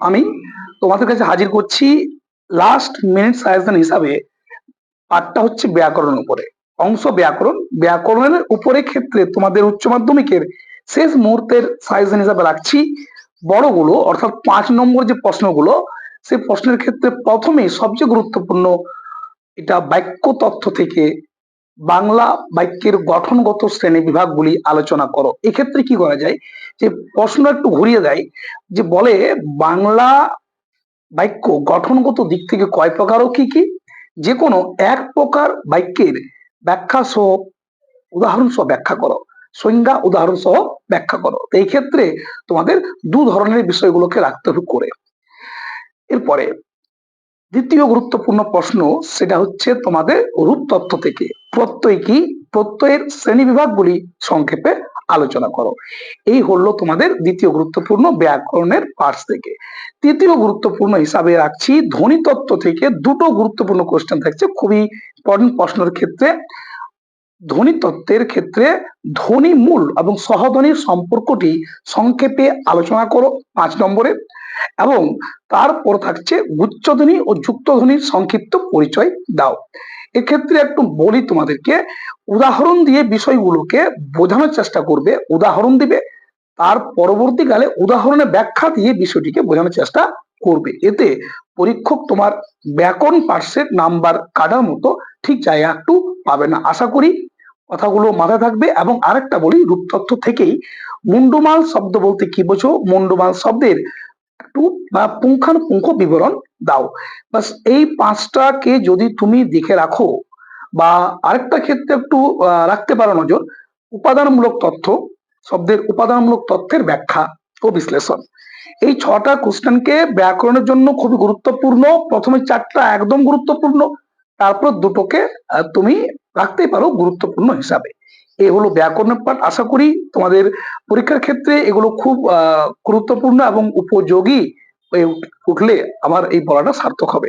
আমি তোমাদের কাছে হাজির করছি লাস্ট মিনিট সাজেশন হিসাবে পাঠটা হচ্ছে ব্যাকরণের উপরে, অংশ ব্যাকরণ, ব্যাকরণের উপরে ক্ষেত্রে তোমাদের উচ্চ মাধ্যমিকের শেষ মুহূর্তের সাজেশন হিসাবে রাখছি। বড়গুলো, অর্থাৎ পাঁচ নম্বর যে প্রশ্নগুলো সেই প্রশ্নের ক্ষেত্রে প্রথমেই সবচেয়ে গুরুত্বপূর্ণ এটা বাক্য তথ্য থেকে বাংলা বাক্যের গঠনগত শ্রেণি বিভাগগুলি আলোচনা করো। এক্ষেত্রে কি করা যায়? যে প্রশ্ন একটু ঘুরিয়ে দেয়, যে বলে বাংলা বাক্য গঠনগত দিক থেকে কয় প্রকার ও কি কি? যে কোনো এক প্রকার বাক্যের ব্যাখ্যা সহ উদাহরণ সহ ব্যাখ্যা করো। সংজ্ঞা উদাহরণ সহ ব্যাখ্যা করো। তো এই ক্ষেত্রে তোমাদের দু ধরনের বিষয়গুলোকে রাখতে হবে করে। এরপরে দ্বিতীয় গুরুত্বপূর্ণ প্রশ্ন, সেটা হচ্ছে তোমাদের রূপ তত্ত্ব থেকে। প্রত্যয় কি? প্রত্যয়ের শ্রেণি বিভাগগুলি সংক্ষেপে আলোচনা করো। এই হলো তোমাদের দ্বিতীয় গুরুত্বপূর্ণ ব্যাকরণের পার্টস থেকে। তৃতীয় গুরুত্বপূর্ণ হিসাবে রাখছি ধ্বনি তত্ত্ব থেকে দুটো গুরুত্বপূর্ণ কোশ্চেন থাকছে খুবই ইম্পর্টেন্ট প্রশ্নের ক্ষেত্রে। ধ্বনি তত্ত্বের ক্ষেত্রে ধ্বনি মূল এবং সহধ্বনির সম্পর্কটি সংক্ষেপে আলোচনা করো পাঁচ নম্বরে। এবং তারপর থাকছে গুচ্ছধ্বনি ও যুক্তধ্বনির সংক্ষিপ্ত পরিচয় দাও। এক্ষেত্রে একটু বলি তোমাদেরকে, উদাহরণ দিয়ে বিষয়গুলোকে বোঝানোর চেষ্টা করবে, উদাহরণ দিবে, তার পরবর্তীকালে উদাহরণে ব্যাখ্যা দিয়ে বিষয়টিকে বোঝানোর চেষ্টা করবে। এতে পরীক্ষক তোমার ব্যাকরণ পার্শ্বের নাম্বার কাটার মতো ঠিক জায়গা একটু পাবে না। আশা করি কথাগুলো মাথায় থাকবে। এবং আরেকটা বলি, রূপতত্ত্ব থেকেই মুন্ডুমাল শব্দ বলতে কি বোঝো? মুন্ডুমাল শব্দের একটু বা পুঙ্খানুপুঙ্খ বিবরণ দাও। বাস এই পাঁচটাকে যদি তুমি দেখে রাখো বা আরেকটা ক্ষেত্রে একটু রাখতে পারো নজর, উপাদানমূলক তথ্য, শব্দের উপাদানমূলক তথ্যের ব্যাখ্যা ও বিশ্লেষণ। এই ছটা কোশ্চেনকে ব্যাকরণের জন্য খুবই গুরুত্বপূর্ণ। প্রথমে চারটা একদম গুরুত্বপূর্ণ, তারপর দুটোকে তুমি রাখতেই পারো গুরুত্বপূর্ণ হিসাবে। এই হলো ব্যাকরণের পাঠ আশা করি তোমাদের পরীক্ষার ক্ষেত্রে এগুলো খুব গুরুত্বপূর্ণ এবং উপযোগী হয়ে উঠলে আমার এই বলাটা সার্থক হবে।